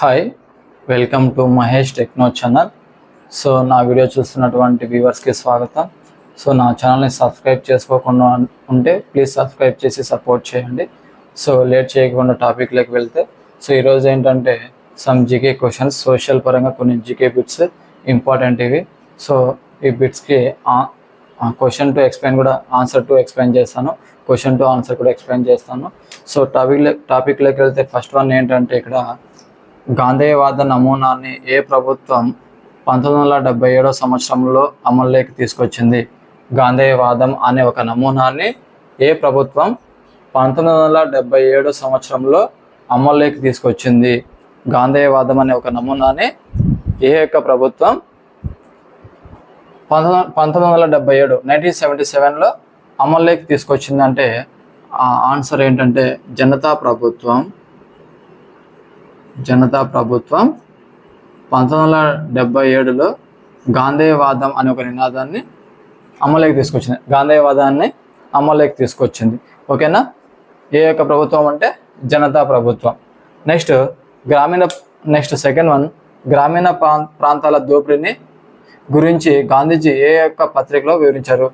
Hi welcome to Mahesh techno channel so నా video చూస్తున్నటువంటి వ్యూవర్స్కి స్వాగతం. సో నా ఛానల్ని సబ్స్క్రైబ్ చేసుకోకుండా ఉంటే ప్లీజ్ సబ్స్క్రైబ్ చేసి సపోర్ట్ చేయండి. సో లేట్ చేయకుండా టాపిక్లోకి వెళ్తే సో ఈరోజు ఏంటంటే సమ్ జీకే క్వశ్చన్స్ సోషల్ పరంగా కొన్ని జీకే బిట్స్ ఇంపార్టెంట్ ఇవి. సో ఈ బిట్స్కి క్వశ్చన్ టు ఎక్స్ప్లెయిన్ కూడా ఆన్సర్ టు ఎక్స్ప్లెయిన్ చేస్తాను. క్వశ్చన్ టు ఆన్సర్ కూడా ఎక్స్ప్లెయిన్ చేస్తాను. సో టాపిక్ టాపిక్లోకి వెళ్తే ఫస్ట్ వన్ ఏంటంటే ఇక్కడ గాంధేయవాద నమూనాన్ని ఏ ప్రభుత్వం పంతొమ్మిది వందల డెబ్బై ఏడో సంవత్సరంలో అమల్లోకి తీసుకొచ్చింది? గాంధేయవాదం అనే ఒక నమూనాన్ని ఏ ప్రభుత్వం పంతొమ్మిది వందల డెబ్బై ఏడో సంవత్సరంలో అమల్లోకి తీసుకొచ్చింది? గాంధేయవాదం అనే ఒక నమూనాని ఏ యొక్క ప్రభుత్వం పంతొమ్మిది పంతొమ్మిది వందల డెబ్బై ఏడు నైన్టీన్ సెవెంటీ సెవెన్లో అమల్లోకి తీసుకొచ్చిందంటే ఆ ఆన్సర్ ఏంటంటే జనతా ప్రభుత్వం జనతా ప్రభుత్వం పంతొమ్మిది వందల డెబ్బై ఏడులో గాంధేయవాదం అనే ఒక నినాదాన్ని అమలులోకి తీసుకొచ్చింది. గాంధేయవాదాన్ని అమలులోకి తీసుకొచ్చింది. ఓకేనా? ఏ యొక్క ప్రభుత్వం అంటే జనతా ప్రభుత్వం. నెక్స్ట్ గ్రామీణ నెక్స్ట్ సెకండ్ వన్ గ్రామీణ ప్రాం ప్రాంతాల దోపిడీని గురించి గాంధీజీ ఏ యొక్క పత్రికలో వివరించారు?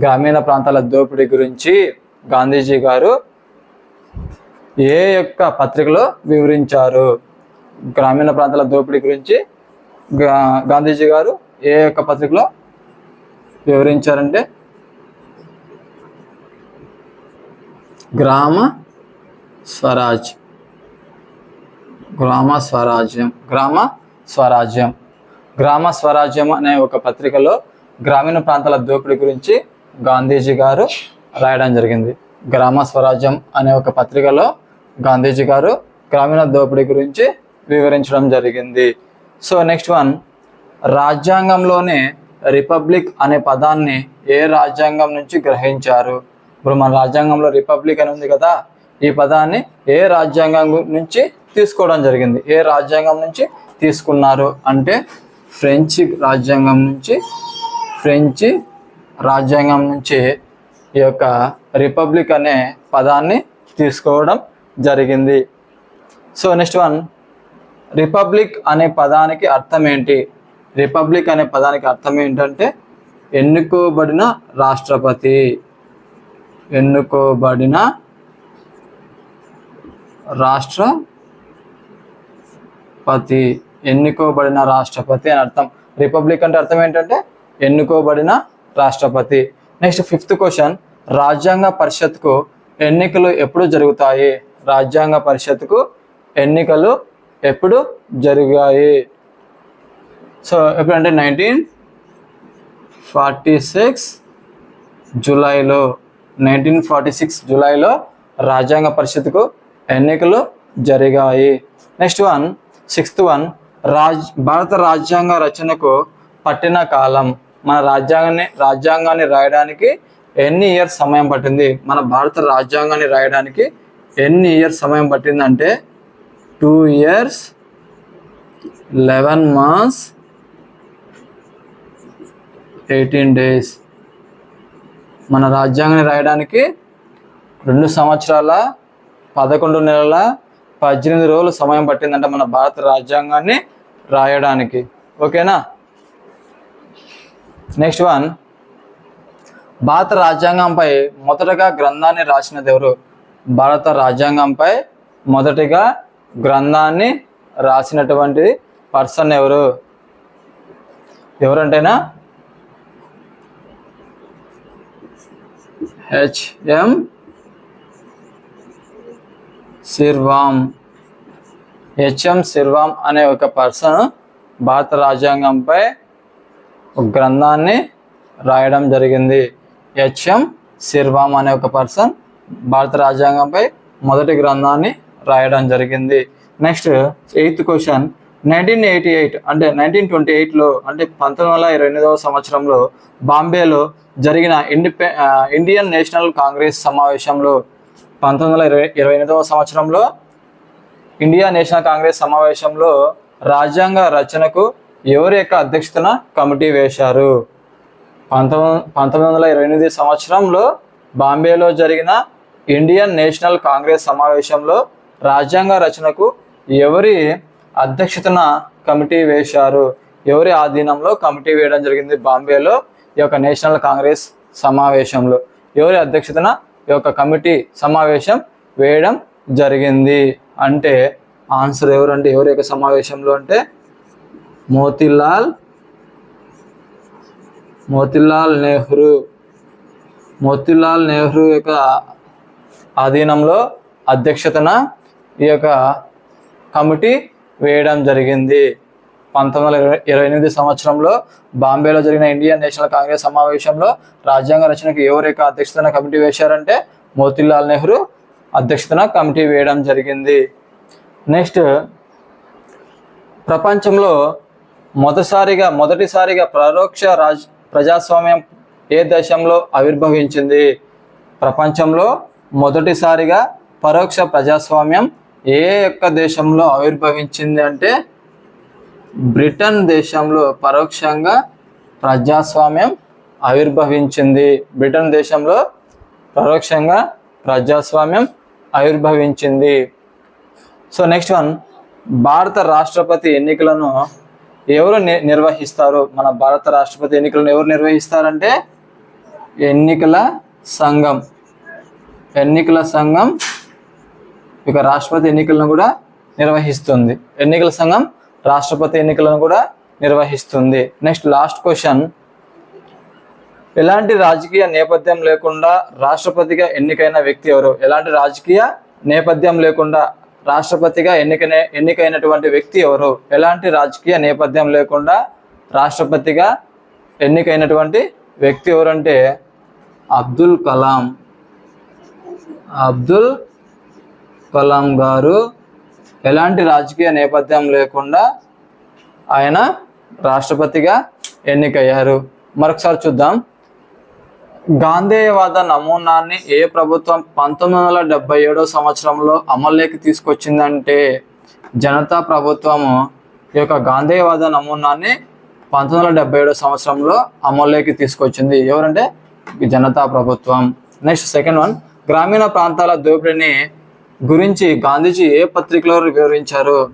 గ్రామీణ ప్రాంతాల దోపిడీ గురించి గాంధీజీ గారు ఏ యొక్క పత్రికలో వివరించారు? గ్రామీణ ప్రాంతాల దోపిడీ గురించి గా- గాంధీజీ గారు ఏ యొక్క పత్రికలో వివరించారంటే గ్రామ స్వరాజ్. గ్రామ స్వరాజ్యం. గ్రామ స్వరాజ్యం. గ్రామ స్వరాజ్యం అనే ఒక పత్రికలో గ్రామీణ ప్రాంతాల దోపిడీ గురించి గాంధీజీ గారు రాయడం జరిగింది. గ్రామ స్వరాజ్యం అనే ఒక పత్రికలో గాంధీజీ గారు గ్రామీణ దోపిడీ గురించి వివరించడం జరిగింది. సో నెక్స్ట్ వన్ రాజ్యాంగంలోనే రిపబ్లిక్ అనే పదాన్ని ఏ రాజ్యాంగం నుంచి గ్రహించారు? ఇప్పుడు మన రాజ్యాంగంలో రిపబ్లిక్ అని ఉంది కదా ఈ పదాన్ని ఏ రాజ్యాంగం నుంచి తీసుకోవడం జరిగింది? ఏ రాజ్యాంగం నుంచి తీసుకున్నారు? అంటే ఫ్రెంచ్ రాజ్యాంగం నుంచి ఫ్రెంచ్ రాజ్యాంగం నుంచి ఈ యొక్క రిపబ్లిక్ అనే పదాన్ని తీసుకోవడం జరిగింది. So next one. రిపబ్లిక్ అనే పదానికి అర్థం ఏంటి? రిపబ్లిక్ అనే పదానికి అర్థం ఏంటంటే ఎన్నుకోబడిన రాష్ట్రపతి. ఎన్నుకోబడిన రాష్ట్రపతి. ఎన్నుకోబడిన రాష్ట్రపతి అని అర్థం. రిపబ్లిక్ అంటే అర్థం ఏంటంటే ఎన్నుకోబడిన రాష్ట్రపతి. Next fifth question. రాజ్యాంగ పరిషత్కు ఎన్నికలు ఎప్పుడు జరుగుతాయి? రాజ్యాంగ పరిషత్కు ఎన్నికలు ఎప్పుడు జరిగాయి? సో ఎప్పుడంటే నైన్టీన్ ఫార్టీ సిక్స్ జూలైలో నైన్టీన్ ఫార్టీ సిక్స్ జూలైలో రాజ్యాంగ పరిషత్కు ఎన్నికలు జరిగాయి. నెక్స్ట్ వన్ సిక్స్త్ వన్ రాజ్ భారత రాజ్యాంగ రచనకు పట్టిన కాలం. మన రాజ్యాంగాన్ని రాజ్యాంగాన్ని రాయడానికి ఎన్ని ఇయర్స్ సమయం పట్టింది? మన భారత రాజ్యాంగాన్ని రాయడానికి ఎన్ని ఇయర్స్ సమయం పట్టిందంటే two years eleven months eighteen days. మన రాజ్యాంగాన్ని రాయడానికి రెండు సంవత్సరాల పదకొండు నెలల పద్దెనిమిది రోజులు సమయం పట్టిందంటే మన భారత రాజ్యాంగాన్ని రాయడానికి. ఓకేనా? Next one. భారత రాజ్యాంగంపై మొదటగా గ్రంథాన్ని రాసినది ఎవరు? భారత రాజ్యాంగంపై మొదటిగా గ్రంథాన్ని రాసినటువంటి పర్సన్ ఎవరు? ఎవరంటేనా? హెచ్ఎం సిర్వామ్ హెచ్ఎం సిర్వామ్ అనే ఒక పర్సన్ భారత రాజ్యాంగంపై ఒక గ్రంథాన్ని రాయడం జరిగింది. హెచ్ఎం సిర్వామ్ అనే ఒక పర్సన్ భారత రాజ్యాంగంపై మొదటి గ్రంథాన్ని రాయడం జరిగింది. Next eighth question nineteen eighty eight అంటే నైన్టీన్ ట్వంటీ ఎయిట్లో అంటే పంతొమ్మిది వందల ఇరవై ఎనిమిదవ సంవత్సరంలో బాంబేలో జరిగిన ఇండిపె ఇండియన్ నేషనల్ కాంగ్రెస్ సమావేశంలో పంతొమ్మిది వందల ఇరవై ఇరవై ఎనిమిదవ సంవత్సరంలో ఇండియా నేషనల్ కాంగ్రెస్ సమావేశంలో రాజ్యాంగ రచనకు ఎవరి యొక్క అధ్యక్షతన కమిటీ వేశారు. పంతొమ్మిది పంతొమ్మిది వందల ఇరవై ఎనిమిది సంవత్సరంలో బాంబేలో జరిగిన ఇండియన్ నేషనల్ కాంగ్రెస్ సమావేశంలో రాజ్యాంగ రచనకు ఎవరి అధ్యక్షతన కమిటీ వేశారు? ఎవరి ఆధీనంలో కమిటీ వేయడం జరిగింది బాంబేలో ఈ యొక్క నేషనల్ కాంగ్రెస్ సమావేశంలో? ఎవరి అధ్యక్షతన ఈ యొక్క కమిటీ సమావేశం వేయడం జరిగింది? అంటే ఆన్సర్ ఎవరంటే ఎవరి యొక్క సమావేశంలో అంటే మోతిలాల్ మోతిలాల్ నెహ్రూ. మోతిలాల్ నెహ్రూ యొక్క ఆధీనంలో అధ్యక్షతన ఈ యొక్క కమిటీ వేయడం జరిగింది. పంతొమ్మిది వందల ఇరవై ఇరవై ఎనిమిది సంవత్సరంలో బాంబేలో జరిగిన ఇండియన్ నేషనల్ కాంగ్రెస్ సమావేశంలో రాజ్యాంగ రచనకు ఎవరి యొక్క అధ్యక్షతన కమిటీ వేశారంటే మోతిలాల్ నెహ్రూ అధ్యక్షతన కమిటీ వేయడం జరిగింది. నెక్స్ట్ ప్రపంచంలో మొదటిసారిగా మొదటిసారిగా పరోక్ష రాజ్ ప్రజాస్వామ్యం ఏ దేశంలో ఆవిర్భవించింది? ప్రపంచంలో మొదటిసారిగా పరోక్ష ప్రజాస్వామ్యం ఏ యొక్క దేశంలో ఆవిర్భవించింది అంటే బ్రిటన్ దేశంలో పరోక్షంగా ప్రజాస్వామ్యం ఆవిర్భవించింది. బ్రిటన్ దేశంలో పరోక్షంగా ప్రజాస్వామ్యం ఆవిర్భవించింది. So next one. భారత రాష్ట్రపతి ఎన్నికలను ఎవరు ని- నిర్వహిస్తారు? మన భారత రాష్ట్రపతి ఎన్నికలను ఎవరు నిర్వహిస్తారంటే ఎన్నికల సంఘం. ఎన్నికల సంఘం ఇక రాష్ట్రపతి ఎన్నికలను కూడా నిర్వహిస్తుంది. ఎన్నికల సంఘం రాష్ట్రపతి ఎన్నికలను కూడా నిర్వహిస్తుంది. నెక్స్ట్ లాస్ట్ క్వశ్చన్ ఎలాంటి రాజకీయ నేపథ్యం లేకుండా రాష్ట్రపతిగా ఎన్నికైన వ్యక్తి ఎవరు? ఎలాంటి రాజకీయ నేపథ్యం లేకుండా రాష్ట్రపతిగా ఎన్నికైన ఎన్నికైనటువంటి వ్యక్తి ఎవరు? ఎలాంటి రాజకీయ నేపథ్యం లేకుండా రాష్ట్రపతిగా ఎన్నికైనటువంటి వ్యక్తి ఎవరంటే అబ్దుల్ కలాం. అబ్దుల్ కలాం గారు ఎలాంటి రాజకీయ నేపథ్యం లేకుండా ఆయన రాష్ట్రపతిగా ఎన్నికయ్యారు. మరొకసారి చూద్దాం. గాంధేయవాద నమూనాన్ని ఏ ప్రభుత్వం పంతొమ్మిది వందల డెబ్బై ఏడో సంవత్సరంలో అమల్లోకి తీసుకొచ్చిందంటే జనతా ప్రభుత్వము ఈ యొక్క గాంధేయవాద నమూనాన్ని పంతొమ్మిది వందల డెబ్బై ఏడో సంవత్సరంలో అమల్లోకి తీసుకొచ్చింది. ఎవరంటే? జనతా ప్రభుత్వం. నెక్స్ట్ సెకండ్ వన్ గ్రామీణ ప్రాంతాల దోపిడీని గురించి గాంధీజీ ఏ పత్రికలో వివరించారు?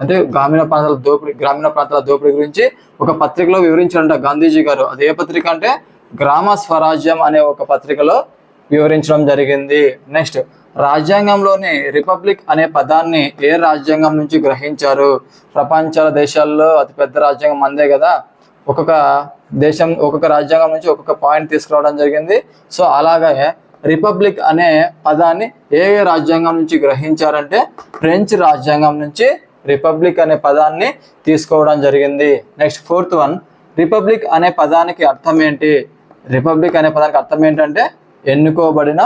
అంటే గ్రామీణ ప్రాంతాల దోపిడీ గ్రామీణ ప్రాంతాల దోపిడీ గురించి ఒక పత్రికలో వివరించారంట గాంధీజీ గారు. అది ఏ పత్రిక అంటే గ్రామ స్వరాజ్యం అనే ఒక పత్రికలో వివరించడం జరిగింది. నెక్స్ట్ రాజ్యాంగంలోని రిపబ్లిక్ అనే పదాన్ని ఏ రాజ్యాంగం నుంచి గ్రహించారు? ప్రపంచ దేశాల్లో అతిపెద్ద రాజ్యాంగం అందే కదా. ఒక్కొక్క దేశం ఒక్కొక్క రాజ్యాంగం నుంచి ఒక్కొక్క పాయింట్ తీసుకురావడం జరిగింది. సో అలాగే రిపబ్లిక్ అనే పదాన్ని ఏ ఏ రాజ్యాంగం నుంచి గ్రహించారంటే ఫ్రెంచ్ రాజ్యాంగం నుంచి రిపబ్లిక్ అనే పదాన్ని తీసుకోవడం జరిగింది. Next fourth one. రిపబ్లిక్ అనే పదానికి అర్థం ఏంటి? రిపబ్లిక్ అనే పదానికి అర్థం ఏంటంటే ఎన్నుకోబడిన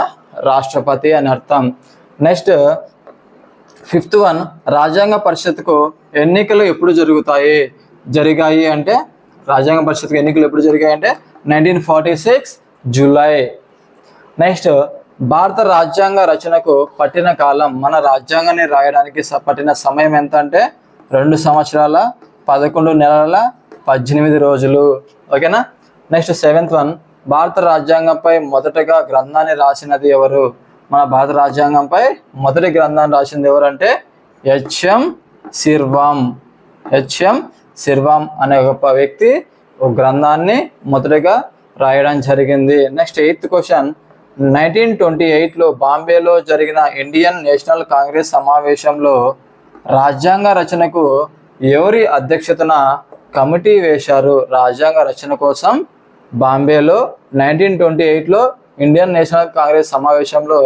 రాష్ట్రపతి అని అర్థం. నెక్స్ట్ ఫిఫ్త్ వన్ రాజ్యాంగ పరిషత్కు ఎన్నికలు ఎప్పుడు జరుగుతాయి? జరిగాయి అంటే రాజ్యాంగ పరిషత్కు ఎన్నికలు ఎప్పుడు జరిగాయి అంటే nineteen forty six July. Next భారత రాజ్యాంగ రచనకు పట్టిన కాలం మన రాజ్యాంగాన్ని రాయడానికి పట్టిన సమయం ఎంత అంటే రెండు సంవత్సరాల పదకొండు నెలల పద్దెనిమిది రోజులు. ఓకేనా? నెక్స్ట్ సెవెంత్ వన్ భారత రాజ్యాంగంపై మొదటగా గ్రంథాన్ని రాసినది ఎవరు? మన భారత రాజ్యాంగంపై మొదటి గ్రంథాన్ని రాసింది ఎవరంటే హెచ్ఎం సిర్వాం హెచ్ఎం సిర్వాం అనే గొప్ప వ్యక్తి ఒక గ్రంథాన్ని మొదటగా రాయడం జరిగింది. Next eighth question. Nineteen twenty ఎయిట్లో బాంబేలో జరిగిన ఇండియన్ నేషనల్ కాంగ్రెస్ సమావేశంలో రాజ్యాంగ రచనకు ఎవరి అధ్యక్షతన కమిటీ వేశారు? రాజ్యాంగ రచన కోసం బాంబేలో నైన్టీన్ ట్వంటీ ఎయిట్లో ఇండియన్ నేషనల్ కాంగ్రెస్ సమావేశంలో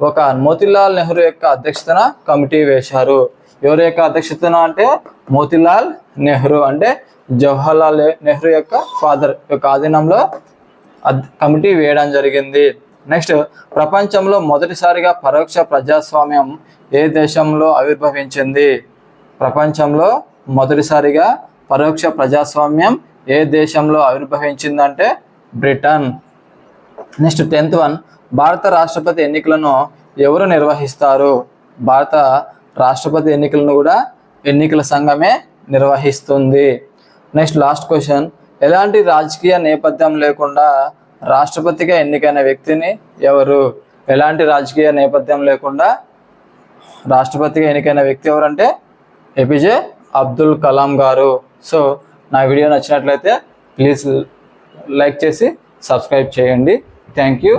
ఒక మోతిలాల్ నెహ్రూ యొక్క అధ్యక్షతన కమిటీ వేశారు. ఎవరి యొక్క అధ్యక్షతన అంటే మోతిలాల్ నెహ్రూ అంటే జవహర్లాల్ నెహ్రూ యొక్క ఫాదర్ యొక్క ఆధీనంలో కమిటీ వేయడం జరిగింది. నెక్స్ట్ ప్రపంచంలో మొదటిసారిగా పరోక్ష ప్రజాస్వామ్యం ఏ దేశంలో ఆవిర్భవించింది? ప్రపంచంలో మొదటిసారిగా పరోక్ష ప్రజాస్వామ్యం ఏ దేశంలో ఆవిర్భవించిందంటే బ్రిటన్. నెక్స్ట్ టెన్త్ వన్ భారత రాష్ట్రపతి ఎన్నికలను ఎవరు నిర్వహిస్తారు? భారత రాష్ట్రపతి ఎన్నికలను కూడా ఎన్నికల సంఘమే నిర్వహిస్తుంది. నెక్స్ట్ లాస్ట్ క్వశ్చన్ ఎలాంటి రాజకీయ నేపథ్యం లేకుండా రాష్ట్రపతిగా ఎన్నికైన వ్యక్తిని ఎవరు? ఎలాంటి రాజకీయ నేపథ్యం లేకుండా రాష్ట్రపతిగా ఎన్నికైన వ్యక్తి ఎవరంటే ఏపీజే అబ్దుల్ కలాం గారు. సో నా వీడియో నచ్చినట్లయితే ప్లీజ్ లైక్ చేసి సబ్స్క్రైబ్ చేయండి. Thank you.